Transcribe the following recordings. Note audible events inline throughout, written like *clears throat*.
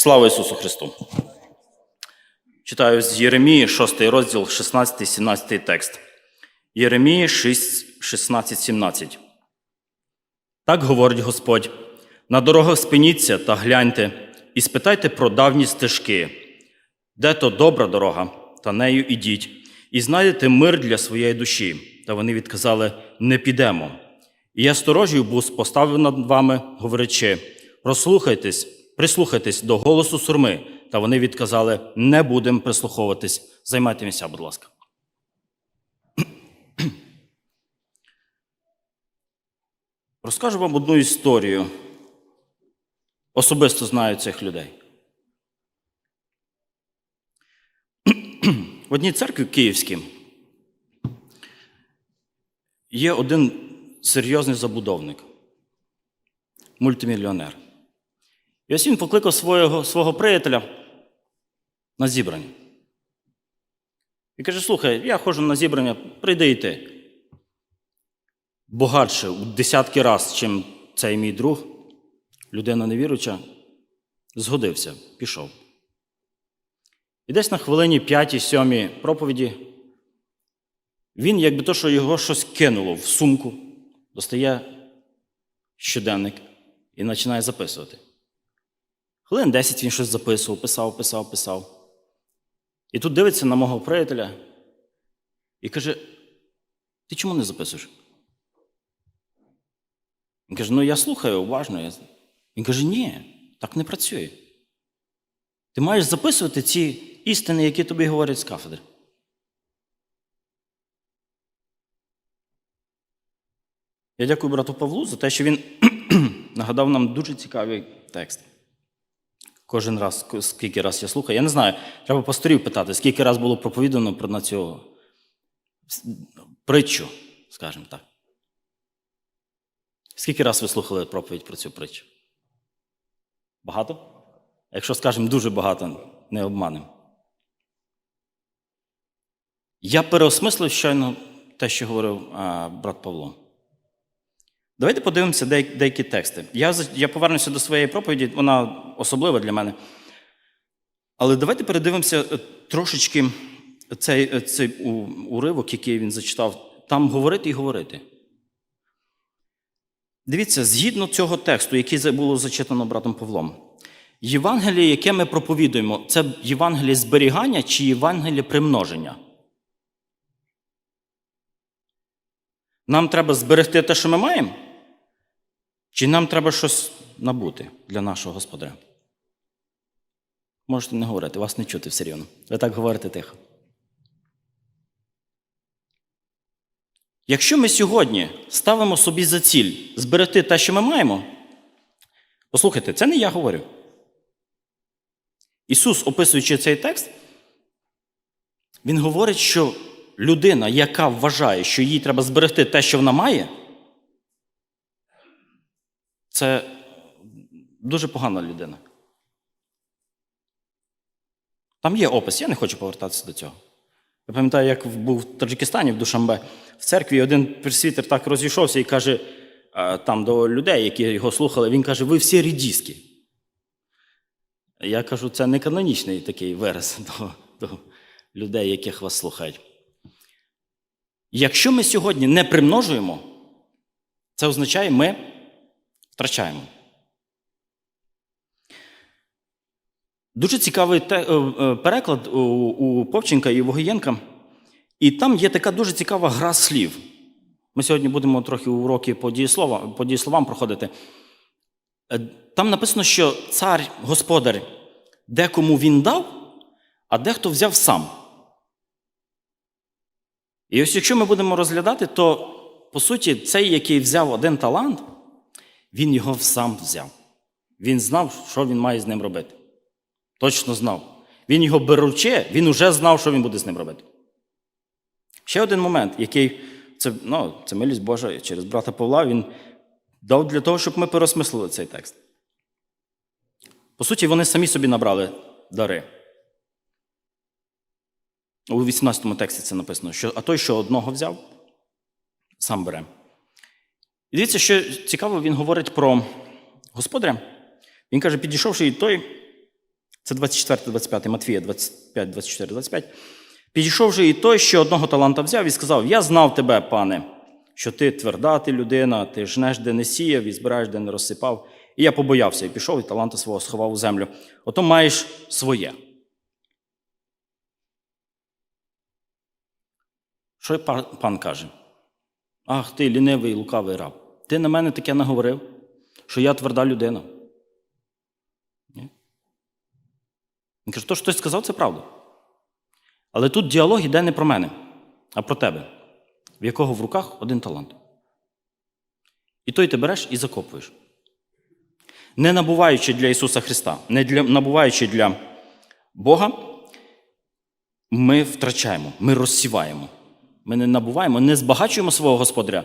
Слава Ісусу Христу! Читаю з Єремії, 6 розділ, 16-17 текст. Єремії 6, 16, 17. Так говорить Господь: на дорогах спиніться та гляньте, і спитайте про давні стежки, де то добра дорога, та нею ідіть, і знайдете мир для своєї душі. Та вони відказали: Не підемо. І я сторожів бус поставив над вами, говорячи: прослухайтесь, прислухайтесь до голосу сурми. Та вони відказали: Не будемо прислуховуватись. Займайте місця, будь ласка. *clears throat* Розкажу вам одну історію. Особисто знаю цих людей. *clears throat* В одній церкві київській є один серйозний забудовник, мультимільйонер. І ось він покликав свого, свого приятеля на зібрання. І каже: слухай, я ходжу на зібрання, прийди і ти. Багатше у десятки раз, чим цей мій друг, людина невіруча, згодився, пішов. І десь на хвилині п'ятій-сьомій проповіді він, якби то, що його щось кинуло в сумку, достає щоденник і починає записувати. Хвилин 10 він щось записував, писав, писав, писав. І тут дивиться на мого приятеля і каже: ти чому не записуєш? Він каже: ну я слухаю уважно. Він каже, ні, так не працює. Ти маєш записувати ці істини, які тобі говорять з кафедри. Я дякую брату Павлу за те, що він *clears throat* нагадав нам дуже цікавий текст. Кожен раз, скільки раз я слухаю, я не знаю, треба пасторів питати, скільки раз було проповідано про на цю притчу, скажімо так. Скільки раз ви слухали проповідь про цю притчу? Багато? Якщо скажемо дуже багато, не обманемо. Я переосмислив щойно те, що говорив а, брат Павло. Давайте подивимося деякі, тексти. Я, я повернуся до своєї проповіді, вона особлива для мене. Але давайте передивимося е, трошечки цей, е, цей уривок, який він зачитав, там говорити і говорити. Дивіться, згідно цього тексту, який було зачитано братом Павлом, Євангеліє, яке ми проповідуємо, це Євангеліє зберігання чи Євангеліє примноження? Нам треба зберегти те, що ми маємо? Чи нам треба щось набути для нашого Господаря? Можете не говорити, вас не чути все рівно. Ви так говорите тихо. Якщо ми сьогодні ставимо собі за ціль зберегти те, що ми маємо, послухайте, це не я говорю. Ісус, описуючи цей текст, Він говорить, що людина, яка вважає, що їй треба зберегти те, що вона має, це дуже погана людина. Там є опис, я не хочу повертатися до цього. Я пам'ятаю, як був в Таджикистані, в Душамбе, в церкві один пресвітер так розійшовся і каже там до людей, які його слухали, він каже: ви всі рідіски. Я кажу, це не канонічний такий вираз *laughs* до, до людей, яких вас слухають. Якщо ми сьогодні не примножуємо, це означає, ми втрачаємо. Дуже цікавий переклад у Повченка і Вогоєнка. І там є така дуже цікава гра слів. Ми сьогодні будемо трохи уроки по, дієслова, по дієсловам проходити. Там написано, що цар, господар, декому він дав, а дехто взяв сам. І ось якщо ми будемо розглядати, то, по суті, цей, який взяв один талант, він його сам взяв. Він знав, що він має з ним робити. Точно знав. Він його беручи, він уже знав, що він буде з ним робити. Ще один момент, який це ну, це милість Божа через брата Павла, він дав для того, щоб ми переосмислили цей текст. По суті, вони самі собі набрали дари. У 18 тексті це написано, що а той, що одного взяв, сам бере. І дивіться, що цікаво, він говорить про господаря. Він каже, підійшовши і той, Це 24, 25 Матвія, 25, 24, 25. Підійшов же і той, що одного таланта взяв, і сказав: Я знав тебе, пане, що ти тверда ти людина, ти жнеш, де не сіяв, і збираєш, де не розсипав. І я побоявся і пішов, і таланта свого сховав у землю. Ото маєш своє. Що пан каже? Ах, ти лінивий лукавий раб. Ти на мене таке наговорив, що я тверда людина. Ні? Він каже, то, що хтось сказав, це правда. Але тут діалог іде не про мене, а про тебе, в якого в руках один талант. І той ти береш і закопуєш. Не набуваючи для Ісуса Христа, не для, набуваючи для Бога, ми втрачаємо, ми розсіваємо. Ми не набуваємо, не збагачуємо свого господаря,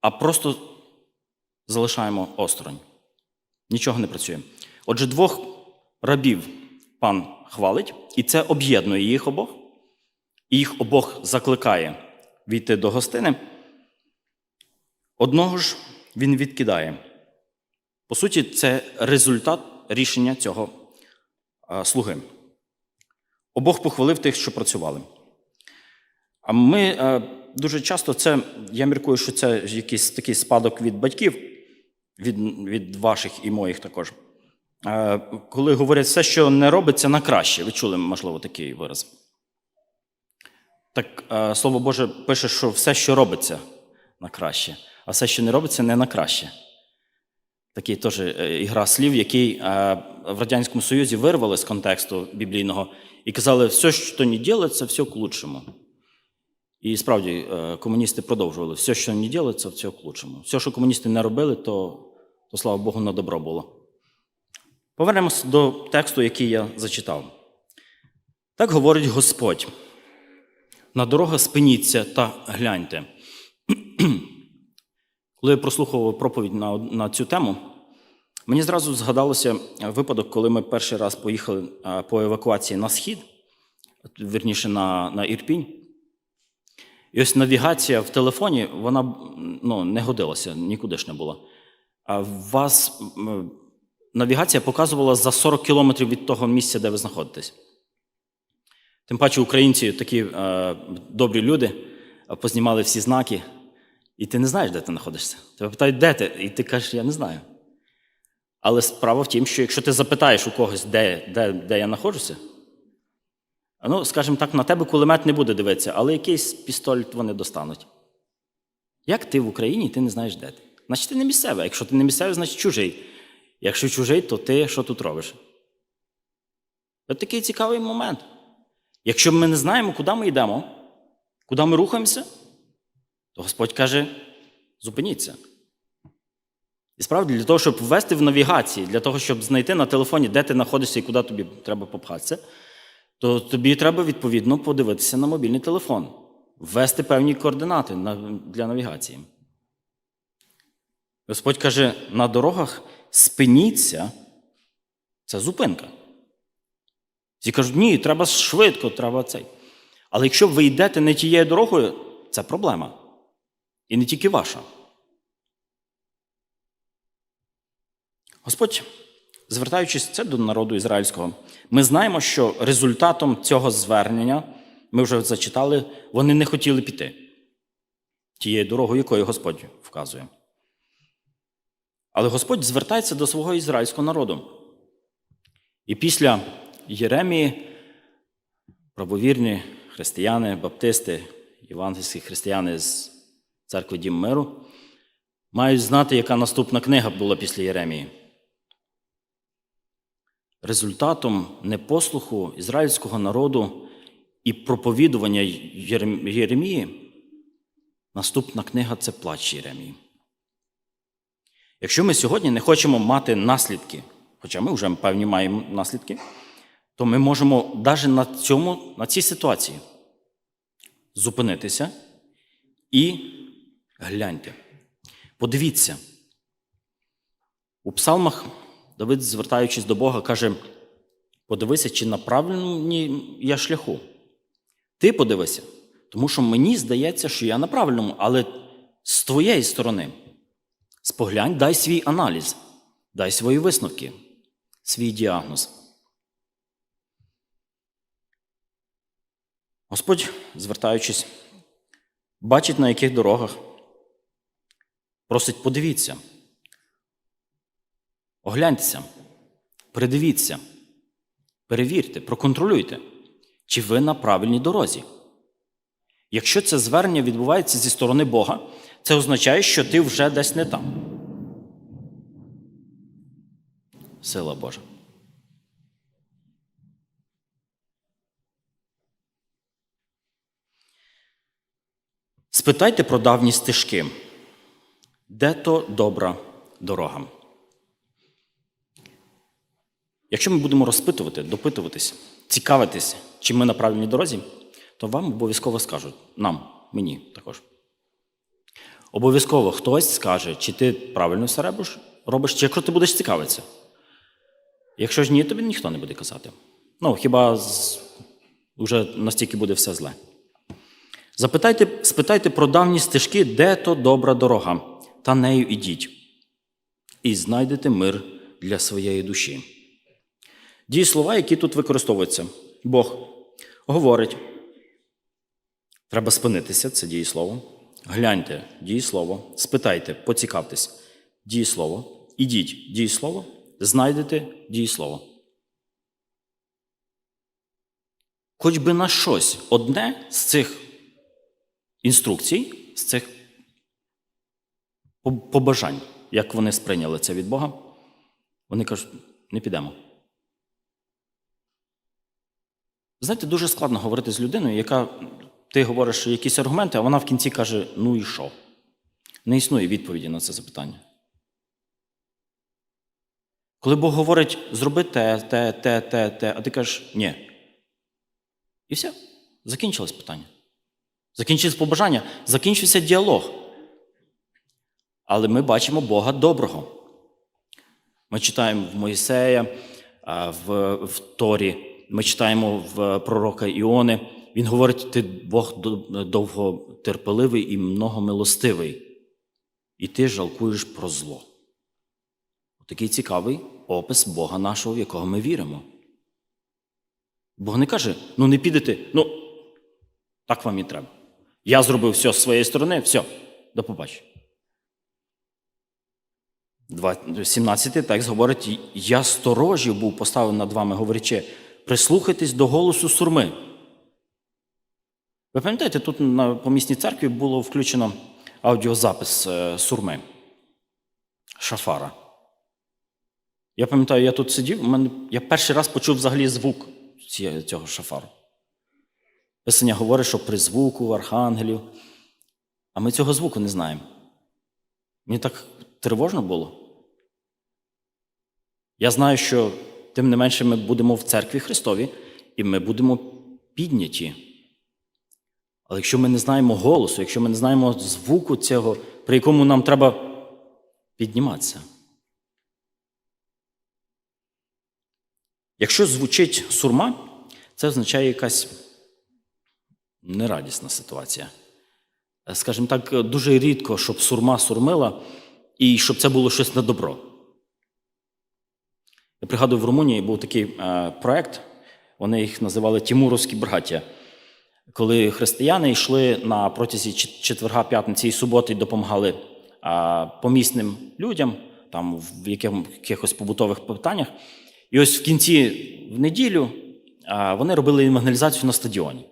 а просто залишаємо осторонь. Нічого не працює. Отже, двох рабів пан хвалить, і це об'єднує їх обох, і їх обох закликає війти до гостини. Одного ж він відкидає. По суті, це результат рішення цього слуги. Обох похвалив тих, що працювали. А ми е, дуже часто це, я міркую, що це якийсь такий спадок від батьків, від, від ваших і моїх також. Е, коли говорять все, що не робиться на краще. Ви чули, можливо, такий вираз. Так е, Слово Боже пише, що все, що робиться на краще, а все, що не робиться, не на краще. Такий теж ігра слів, який в Радянському Союзі вирвали з контексту біблійного і казали, все, що не робиться, все к лучшому. І справді е, комуністи продовжували все, що не робиться, все к лучшому. Все, що комуністи не робили, то, то слава Богу, на добро було. Повернемось до тексту, який я зачитав. Так говорить Господь. На дорогах спиніться та гляньте. *clears throat* Коли я прослухував проповідь на, на цю тему, мені зразу згадалося випадок, коли ми перший раз поїхали е, по евакуації на схід, вірніше на, на Ірпінь. І ось навігація в телефоні, вона ну, не годилася, нікуди ж не була. А вас навігація показувала за 40 кілометрів від того місця, де ви знаходитесь. Тим паче українці такі е, добрі люди, познімали всі знаки, і ти не знаєш, де ти знаходишся. Тебе питають, де ти? І ти кажеш, я не знаю. Але справа в тім, що якщо ти запитаєш у когось, де, де, де я знаходжуся, ну, скажімо так, на тебе кулемет не буде дивитися, але якийсь пістолет вони достануть. Як ти в Україні, ти не знаєш, де ти? Значить, ти не місцевий. Якщо ти не місцевий, значить чужий. Якщо чужий, то ти що тут робиш? Це такий цікавий момент. Якщо ми не знаємо, куди ми йдемо, куди ми рухаємося, то Господь каже: зупиніться. І справді, для того, щоб ввести в навігації, для того, щоб знайти на телефоні, де ти знаходишся і куди тобі треба попхатися, то тобі треба відповідно подивитися на мобільний телефон, ввести певні координати для навігації. Господь каже: на дорогах спиніться, це зупинка. Всі кажуть, ні, треба швидко, треба цей. Але якщо ви йдете не тією дорогою, це проблема. І не тільки ваша. Господь, звертаючись це до народу ізраїльського, ми знаємо, що результатом цього звернення, ми вже зачитали, вони не хотіли піти тією дорогою, якою Господь вказує. Але Господь звертається до свого ізраїльського народу. І після Єремії правовірні християни, баптисти, євангельські християни з церкви Дім Миру мають знати, яка наступна книга була після Єремії. Результатом непослуху ізраїльського народу і проповідування Єремії наступна книга це плач Єремії. Якщо ми сьогодні не хочемо мати наслідки, хоча ми вже певні маємо наслідки, то ми можемо навіть на цьому, на цій ситуації зупинитися і гляньте. Подивіться. У псалмах Давид, звертаючись до Бога, каже: подивися, чи на правильному я шляху. Ти подивися, тому що мені здається, що я на правильному, але з твоєї сторони. Споглянь, дай свій аналіз, дай свої висновки. свій діагноз. Господь, звертаючись, бачить, на яких дорогах, просить подивіться, огляньтеся, придивіться, перевірте, проконтролюйте, чи ви на правильній дорозі. Якщо це звернення відбувається зі сторони Бога, це означає, що ти вже десь не там. Сила Божа. Спитайте про давні стежки. Де то добра дорога? Якщо ми будемо розпитувати, допитуватись, цікавитись, чи ми на правильній дорозі, то вам обов'язково скажуть нам, мені також. Обов'язково хтось скаже, чи ти правильно все робиш, робиш, чи якщо ти будеш цікавитися. Якщо ж ні, тобі ніхто не буде казати. Ну, хіба вже настільки буде все зле. Запитайте, спитайте про давні стежки, де то добра дорога, та нею ідіть, і знайдете мир для своєї душі. Дієслова, які тут використовуються. Бог говорить. Треба спинитися, це дієслово. Гляньте дієслово, спитайте, поцікавтесь дієслово, ідіть дієслово, знайдете дієслово. Хоч би на щось одне з цих інструкцій, з цих побажань, як вони сприйняли це від Бога, вони кажуть, не підемо. Знаєте, дуже складно говорити з людиною, яка ти говориш що якісь аргументи, а вона в кінці каже: ну і що? Не існує відповіді на це запитання. Коли Бог говорить, зроби те, те, те, те, те, а ти кажеш ні. І все, закінчилось питання. Закінчилось побажання, закінчився діалог. Але ми бачимо Бога доброго. Ми читаємо в Моїсея, в, в Торі, ми читаємо в пророка Іони. Він говорить: ти Бог довготерпеливий і многомилостивий, і ти жалкуєш про зло. Такий цікавий опис Бога нашого, в якого ми віримо. Бог не каже: ну не підете, ну так вам і треба. Я зробив все з своєї сторони, все, до побачення. 17-й текст говорить: я сторожів був поставлений над вами, говорячи, прислухайтесь до голосу сурми. Ви пам'ятаєте, тут на помісній церкві було включено аудіозапис сурми, шафара. Я пам'ятаю, я тут сидів, я перший раз почув взагалі звук цього шафару. Писання говорить, що при звуку архангелів, а ми цього звуку не знаємо. Мені так тривожно було. Я знаю, що тим не менше ми будемо в церкві Христові, і ми будемо підняті. Але якщо ми не знаємо голосу, якщо ми не знаємо звуку цього, при якому нам треба підніматися. Якщо звучить сурма, це означає якась нерадісна ситуація. Скажімо так, дуже рідко, щоб сурма сурмила і щоб це було щось на добро. Я пригадую, в Румунії був такий е, проект, вони їх називали Тімуровські браття. Коли християни йшли на протязі четверга, п'ятниці і суботи і допомагали е, помісним людям, там в якихось побутових питаннях. І ось в кінці в неділю е, вони робили евангелізацію на стадіоні.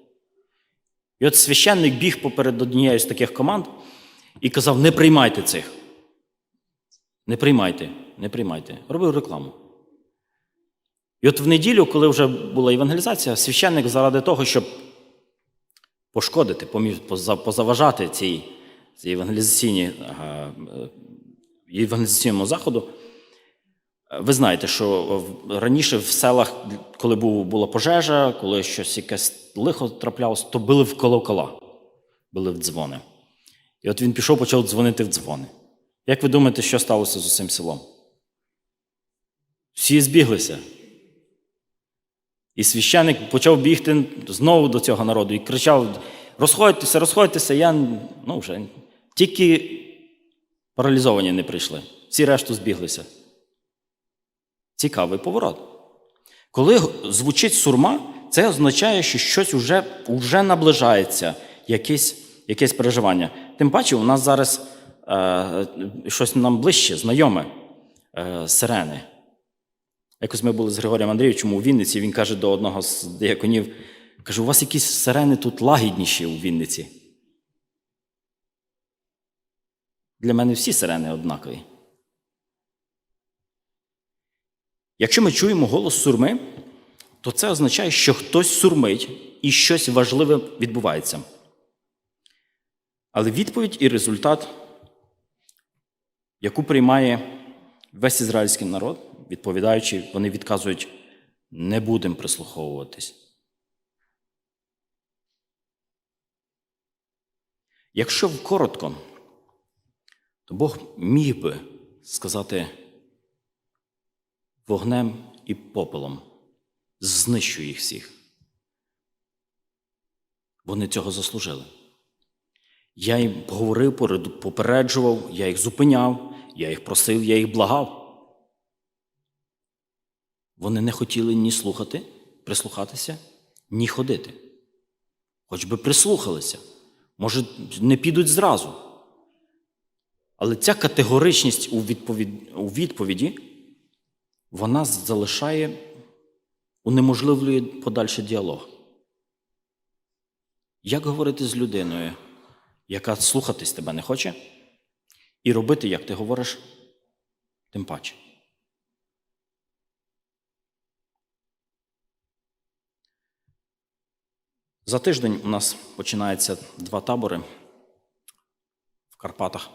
І от священник біг поперед однієї з таких команд і казав: не приймайте цих. Не приймайте, не приймайте. Робив рекламу. І от в неділю, коли вже була евангелізація, священник заради того, щоб пошкодити, позаважати цій, цій евангелізаційній, евангелізаційному заходу, ви знаєте, що раніше в селах, коли була пожежа, коли щось якесь лихо траплялося, то били в колокола, били в дзвони. І от він пішов, почав дзвонити в дзвони. Як ви думаєте, що сталося з усім селом? Всі збіглися. І священник почав бігти знову до цього народу і кричав: розходьтеся, розходьтеся, я ну вже тільки паралізовані не прийшли. Всі решту збіглися. Цікавий поворот. Коли звучить сурма, це означає, що щось вже, вже наближається, якесь, якесь переживання. Тим паче, у нас зараз е, щось нам ближче, знайоме е, сирени. Якось ми були з Григорієм Андрійовичем у Вінниці, він каже до одного з дияконів, каже, у вас якісь сирени тут лагідніші у Вінниці. Для мене всі сирени однакові. Якщо ми чуємо голос сурми, то це означає, що хтось сурмить і щось важливе відбувається. Але відповідь і результат, яку приймає весь ізраїльський народ, відповідаючи, вони відказують: не будемо прислуховуватись. Якщо коротко, то Бог міг би сказати вогнем і попелом, знищую їх всіх. Вони цього заслужили. Я їм говорив, попереджував, я їх зупиняв, я їх просив, я їх благав. Вони не хотіли ні слухати, прислухатися, ні ходити. Хоч би прислухалися, може, не підуть зразу. Але ця категоричність у, відповід... у відповіді вона залишає, унеможливлює подальший діалог. Як говорити з людиною, яка слухатись тебе не хоче, і робити, як ти говориш, тим паче. За тиждень у нас починається два табори в Карпатах.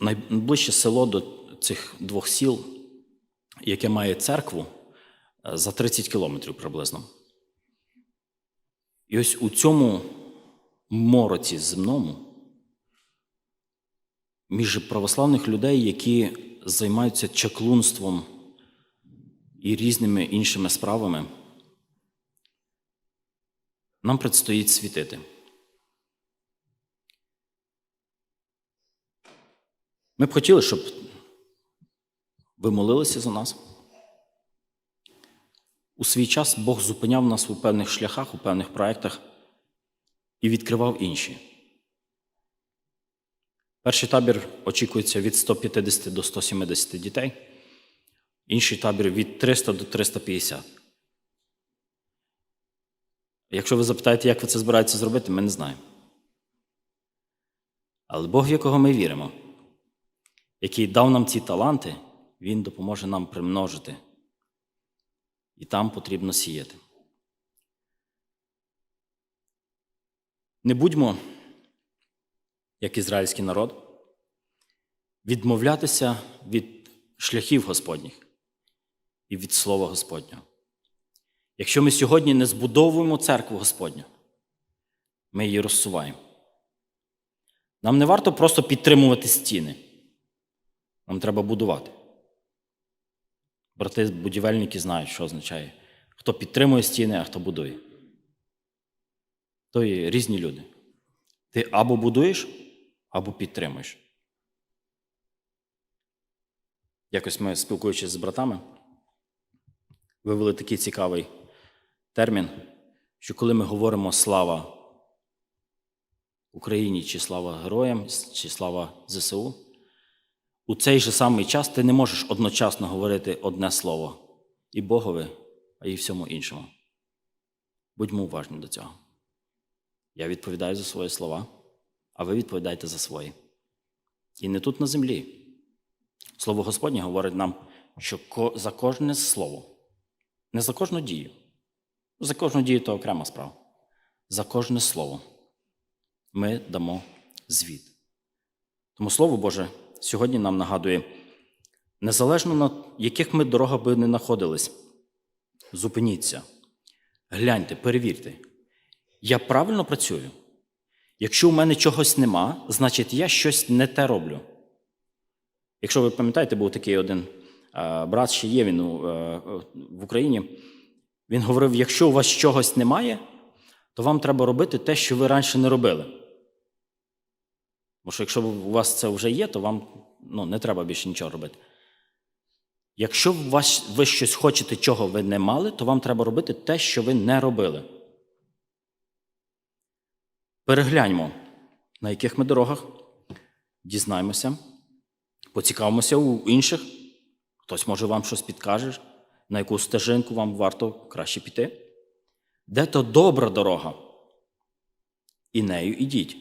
Найближче село до цих двох сіл, яке має церкву, е, за 30 кілометрів приблизно. І ось у цьому мороці земному між православних людей, які займаються чаклунством і різними іншими справами, нам предстоїть світити. Ми б хотіли, щоб ви молилися за нас. У свій час Бог зупиняв нас у певних шляхах, у певних проєктах і відкривав інші. Перший табір очікується від 150 до 170 дітей, інший табір від 300 до 350. Якщо ви запитаєте, як ви це збираєтеся зробити, ми не знаємо. Але Бог, в якого ми віримо, який дав нам ці таланти, Він допоможе нам примножити. І там потрібно сіяти. Не будьмо, як ізраїльський народ, відмовлятися від шляхів Господніх і від Слова Господнього. Якщо ми сьогодні не збудовуємо церкву Господню, ми її розсуваємо. Нам не варто просто підтримувати стіни. Нам треба будувати. Брати будівельники знають, що означає, хто підтримує стіни, а хто будує. То є різні люди. Ти або будуєш, або підтримуєш. Якось ми, спілкуючись з братами, вивели такий цікавий термін, що коли ми говоримо слава Україні, чи слава героям, чи слава ЗСУ, у цей же самий час ти не можеш одночасно говорити одне слово і Богові, а і всьому іншому. Будьмо уважні до цього. Я відповідаю за свої слова, а ви відповідаєте за свої. І не тут на землі. Слово Господнє говорить нам, що за кожне слово, не за кожну дію. За кожну дію то окрема справа. За кожне слово ми дамо звіт. Тому Слово Боже сьогодні нам нагадує, незалежно на яких ми дорогах би не знаходились, зупиніться, гляньте, перевірте. Я правильно працюю? Якщо у мене чогось нема, значить я щось не те роблю. Якщо ви пам'ятаєте, був такий один брат, ще є він е, в Україні. Він говорив: якщо у вас чогось немає, то вам треба робити те, що ви раніше не робили. Бо що якщо у вас це вже є, то вам ну, не треба більше нічого робити. Якщо ви щось хочете, чого ви не мали, то вам треба робити те, що ви не робили. Перегляньмо, на яких ми дорогах, дізнаємося, поцікавимося у інших. Хтось, може, вам щось підкаже, на яку стежинку вам варто краще піти. Де то добра дорога? І нею ідіть.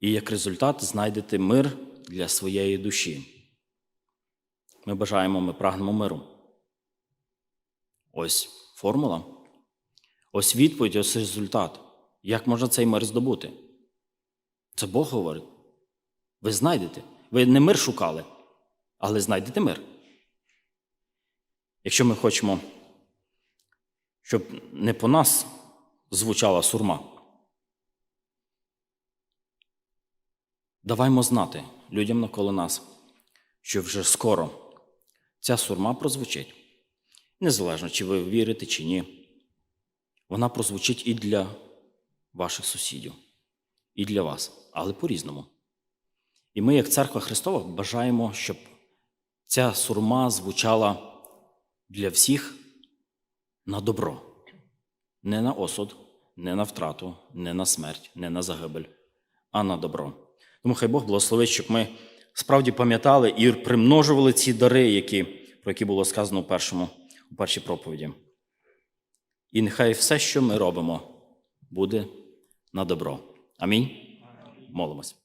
І як результат знайдете мир для своєї душі. Ми бажаємо, ми прагнемо миру. Ось формула. Ось відповідь, ось результат. Як можна цей мир здобути? Це Бог говорить. Ви знайдете. Ви не мир шукали, але знайдете мир. Якщо ми хочемо, щоб не по нас звучала сурма, даваймо знати людям навколо нас, що вже скоро ця сурма прозвучить. Незалежно, чи ви вірите, чи ні. Вона прозвучить і для ваших сусідів, і для вас, але по-різному. І ми, як церква Христова, бажаємо, щоб ця сурма звучала для всіх на добро, не на осуд, не на втрату, не на смерть, не на загибель, а на добро. Тому хай Бог благословить, щоб ми справді пам'ятали і примножували ці дари, які, про які було сказано у, першому, у першій проповіді. І нехай все, що ми робимо, буде на добро. Амінь. Молимось.